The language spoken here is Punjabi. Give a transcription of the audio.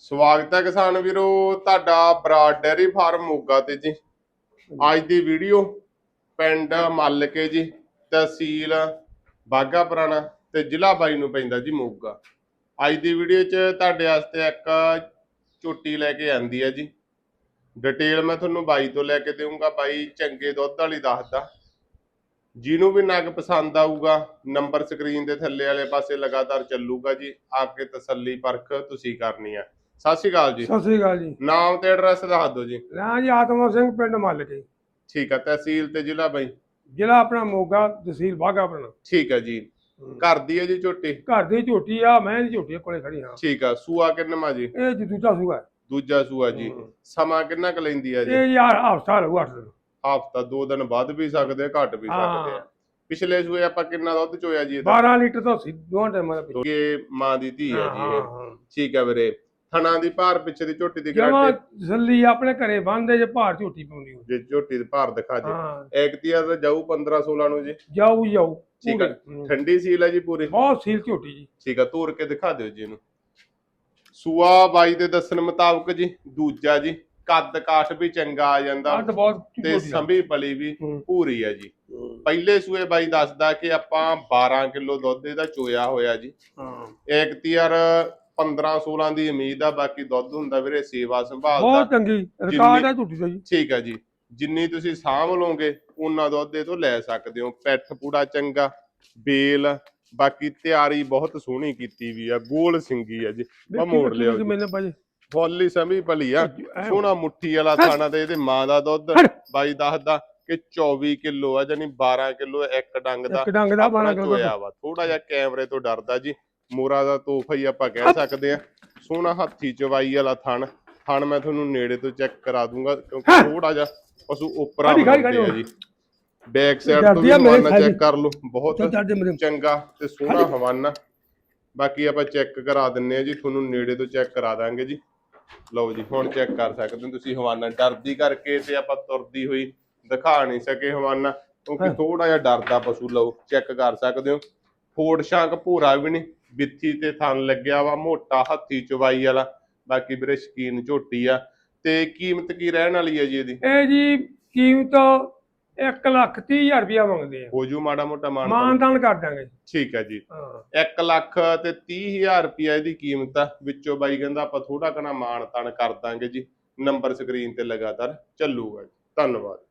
ਸਵਾਗਤ ਹੈ ਕਿਸਾਨ ਵੀਰੋ, ਤੁਹਾਡਾ ਬਰਾਡ ਡੈਰੀ ਫਾਰਮ ਮੋਗਾ ਤੇ ਜੀ। ਅੱਜ ਦੀ ਵੀਡੀਓ ਪਿੰਡ ਮੱਲਕੇ ਜੀ, ਤਹਿਸੀਲ ਬਾਗਾ ਪੁਰਾਣਾ ਤੇ ਜ਼ਿਲ੍ਹਾ ਬਾਈ ਨੂੰ ਪੈਂਦਾ ਜੀ ਮੋਗਾ। ਅੱਜ ਦੀ ਵੀਡੀਓ 'ਚ ਤੁਹਾਡੇ ਵਾਸਤੇ ਇੱਕ ਝੋਟੀ ਲੈ ਕੇ ਆਂਦੀ ਹੈ ਜੀ। ਡਿਟੇਲ ਮੈਂ ਤੁਹਾਨੂੰ ਬਾਈ ਤੋਂ ਲੈ ਕੇ ਦੇਵਾਂਗਾ ਬਾਈ ਚੰਗੇ ਦੁੱਧ ਵਾਲੀ ਦੱਸਦਾ। ਜਿਹਨੂੰ ਵੀ ਨਗ ਪਸੰਦ ਆਊਗਾ, ਨੰਬਰ ਸਕਰੀਨ ਦੇ ਥੱਲੇ ਵਾਲੇ ਪਾਸੇ ਲਗਾਤਾਰ ਚੱਲੂਗਾ ਜੀ। ਆ ਕੇ ਤਸੱਲੀ ਪਰਖ ਤੁਸੀਂ ਕਰਨੀ ਆ। ਸਤਿ ਸ਼੍ਰੀ ਅਕਾਲ ਜੀ। ਸਤਿ ਸ੍ਰੀ ਅਕਾਲ ਜੀ। ਨਾਮ ਤੇ ਐਡਰੈਸ ਦੱਸ ਦਿਓ ਜੀ। ਨਾਂ ਜੀ ਆਤਮਾ ਸਿੰਘ ਪਿੰਡ ਮੱਲ ਕੇ। ਠੀਕ ਆ ਤਹਿਸੀਲ ਤੇ ਜ਼ਿਲ੍ਹਾ ਬਾਈ। ਜ਼ਿਲ੍ਹਾ ਆਪਣਾ ਮੋਗਾ ਤਹਿਸੀਲ ਬਾਗਾ ਆਪਣਾ। ਠੀਕ ਆ ਜੀ। ਘਰ ਦੀ ਹੈ ਜੀ ਝੋਟੀ? ਘਰ ਦੀ ਝੋਟੀ ਆ ਮੈਂ ਦੀ ਝੋਟੀ ਕੋਲੇ ਖੜੀ ਹਾਂ। ਠੀਕ ਆ ਸੂਆ ਕਿੰਨਵਾ ਜੀ? ਇਹ ਜੀ ਦੂਜਾ ਸੂਆ। ਹੈ। ਦੂਜਾ ਸੂਆ ਜੀ। ਸਮਾਂ ਕਿੰਨਾ ਕੁ ਲੈਂਦੀ ਆ ਜੀ? ਇਹ ਯਾਰ ਹਫਤਾ ਲਊ ਅੱਠ ਦਿਨ। ਹਫਤਾ ਦੋ ਦਿਨ ਵੱਧ ਵੀ ਸਕਦੇ ਆ ਘੱਟ ਵੀ ਸਕਦੇ ਆ। ਪਿਛਲੇ ਸੂਏ ਆਪਾਂ ਕਿੰਨਾ ਦੁੱਧ ਚੋਇਆ ਜੀ ਇਹਦਾ? 12 ਲੀਟਰ ਤੋਂ ਸੀ ਦੋਹਾਂ ਟਾਈਮਾਂ ਦਾ ਪੀ ਕਿ ਮਾਂ ਦੀ ਧੀ ਹੈ ਜੀ ਇਹ। ਹਾਂ। ਠੀਕ ਆ ਵੀਰੇ। ਥਣਾ ਦੀ ਭਾਰ ਪਿੱਛੇ ਦੀ ਝੋਟੀ ਦੀ ਜਮਾ ਗਾਰੰਟੀ। ਜੱਲੀ ਆਪਣੇ ਘਰੇ ਬੰਦੇ ਜੇ ਭਾਰ ਝੋਟੀ ਪਾਉਂਦੀ ਹੋਈ ਜੇ ਝੋਟੀ ਦੀ ਭਾਰ ਦਿਖਾ ਜੀ। ਹਾਂ। ਐਕਟੀਆਰ ਦਾ ਜਾਊ 15 16 ਨੂੰ ਜੀ। ਜਾਊ ਜਾਊ। ਠੀਕ ਆ। ਪੂਰੀ। ਠੰਡੀ ਸੀਲ ਹੈ ਜੀ ਪੂਰੀ। ਬਹੁਤ ਸੀਲ ਝੋਟੀ ਜੀ। ਠੀਕ ਆ ਤੋੜ ਕੇ ਦਿਖਾ ਦਿਓ ਜੀ ਇਹਨੂੰ। ਸੂਆ ਬਾਈ ਦੇ ਦੱਸਣ ਮੁਤਾਬਕ ਜੀ ਦੂਜਾ ਜੀ ਕੱਦ ਕਾਠ ਵੀ ਚੰਗਾ ਆ ਜਾਂਦਾ। ਬਹੁਤ ਤੇ ਝੋਟੀ। ਸੰਭੀ ਪਲੀ ਵੀ। ਪੂਰੀ ਆ ਜੀ। ਪਹਿਲੇ ਸੂਏ ਬਾਈ ਦੱਸਦਾ ਕਿ ਆਪਾਂ 12 ਕਿਲੋ ਦੁੱਧ ਇਹਦਾ ਚੋਇਆ ਹੋਇਆ ਜੀ। ਹਾਂ। ਐਕਟੀਆਰ 15 16 ਦੀ ਉਮੀਦ ਆ ਬਾਕੀ ਦੁੱਧ ਹੁੰਦਾ ਵੀਰੇ ਸੇਵਾ ਸੰਭਾਲ ਦਾ। ਬਹੁਤ ਚੰਗੀ ਰਿਕਾਰਡ ਹੈ ਝੋਟੀ ਦਾ ਜੀ। ਠੀਕ ਆ ਜੀ। ਜਿੰਨੀ ਤੁਸੀਂ ਸਾਂਭ ਲਓਗੇ ਉਹਨਾਂ ਦੁੱਧ ਇਹ ਤੋਂ ਲੈ ਸਕਦੇ ਹੋ। ਪੈਠ ਪੂੜਾ ਚੰਗਾ ਬੇਲ ਬਾਕੀ ਤਿਆਰੀ ਬਹੁਤ ਸੋਹਣੀ ਕੀਤੀ ਵੀ ਆ ਗੋਲ ਸਿੰਗੀ ਆ ਜੀ। ਆ ਮੋੜ ਲਿਓ ਜੀ। ਮੈਨੇ ਭਾਜੀ। ਫੁੱਲੀ ਸਮੀ ਭਲੀ ਆ। ਸੋਹਣਾ ਮੁੱਠੀ ਵਾਲਾ ਥਾਣਾ ਤੇ ਇਹਦੇ ਮਾਂ ਦਾ ਦੁੱਧ। ਬਾਈ ਦੱਸਦਾ ਕਿ 24 ਕਿਲੋ ਆ ਜਾਨੀ 12 ਕਿਲੋ ਇੱਕ ਡੰਗ ਦਾ। ਇੱਕ ਡੰਗ ਦਾ ਆਪਣਾ ਬਾਣਾ ਕਿਲੋ ਚੋਇਆ ਵਾ। ਥੋੜਾ ਜਿਹਾ ਕੈਮਰੇ ਤੋਂ ਡਰਦਾ ਜੀ। ਮੋਰਾ ਦਾ ਤੋਹਫਾ ਹੀ ਆਪਾਂ ਕਹਿ ਸਕਦੇ ਆ ਸੋਹਣਾ ਹੱਥੀ ਚਵਾਈ ਵਾਲਾ ਥਣ। ਥਣ ਮੈਂ ਤੁਹਾਨੂੰ ਨੇੜੇ ਤੋਂ ਚੈੱਕ ਕਰਾ ਦੂੰਗਾ ਕਿਉਂਕਿ। ਥੋੜਾ ਜਿਹਾ ਪਸ਼ੂ ਉਪਰਾ ਬਣਦੇ ਆ। ਜੀ। ਬੈਕ ਸਾਈਡ ਤੋਂ ਵੀ ਹਵਾਨਾ। ਚੈੱਕ ਕਰ ਲਓ ਬਹੁਤ ਚੰਗਾ ਤੇ ਸੋਹਣਾ ਹਵਾਨਾ। ਬਾਕੀ ਆਪਾਂ ਚੈੱਕ ਕਰਾ ਦਿੰਨੇ ਆ ਜੀ ਤੁਹਾਨੂੰ ਨੇੜੇ ਤੋਂ ਚੈੱਕ ਕਰਾ ਦਾਂਗੇ ਜੀ। ਲਓ ਜੀ ਹੁਣ ਚੈੱਕ ਕਰ ਸਕਦੇ ਹੋ ਤੁਸੀਂ ਹਵਾਨਾ। ਡਰਦੀ ਕਰਕੇ ਤੇ ਆਪਾਂ ਤੁਰਦੀ ਹੋਈ ਦਿਖਾ ਨਹੀਂ ਸਕੇ ਹਵਾਨਾ। ਕਿਉਂਕਿ। ਥੋੜਾ ਜਿਹਾ ਡਰਦਾ ਪਸ਼ੂ ਲਓ ਚੈੱਕ ਕਰ ਸਕਦੇ ਹੋ। ਫੋੜ ਸ਼ਾਂਕ ਭੂਰਾ ਵੀ ਨਹੀਂ। ਬਿੱਥੀ ਤੇ ਥਣ ਲੱਗਿਆ ਵਾ ਮੋਟਾ ਹੱਥੀ ਚਵਾਈ ਵਾਲਾ। ਬਾਕੀ ਵੀਰੇ ਸ਼ਕੀਨ ਝੋਟੀ ਆ। ਤੇ ਕੀਮਤ ਕੀ ਰਹਿਣ ਵਾਲੀ ਹੈ ਜੀ ਇਹਦੀ? ਇਹ ਜੀ ਕੀਮਤ 1 ਲੱਖ 30 ਹਜ਼ਾਰ ਰੁਪਇਆ ਮੰਗਦੇ ਆ। ਹੋ ਜੂ ਮਾੜਾ ਮੋਟਾ ਮਾਨ ਮਾਨਦਾਨ ਕਰ ਦਾਂਗੇ। ਠੀਕ ਹੈ ਜੀ। ਹਾਂ। 1 ਲੱਖ ਤੇ 30000 ਰੁਪਇਆ ਇਹਦੀ ਕੀਮਤ ਆ। ਵਿੱਚੋਂ ਬਾਈ ਕਹਿੰਦਾ ਆਪਾਂ ਥੋੜਾ ਕਣਾ ਮਾਣ ਤਾਣ ਕਰ ਦਾਂਗੇ ਜੀ। ਨੰਬਰ ਸਕਰੀਨ ਤੇ ਲਗਾਤਾਰ ਚੱਲੂਗਾ ਜੀ। ਧੰਨਵਾਦ।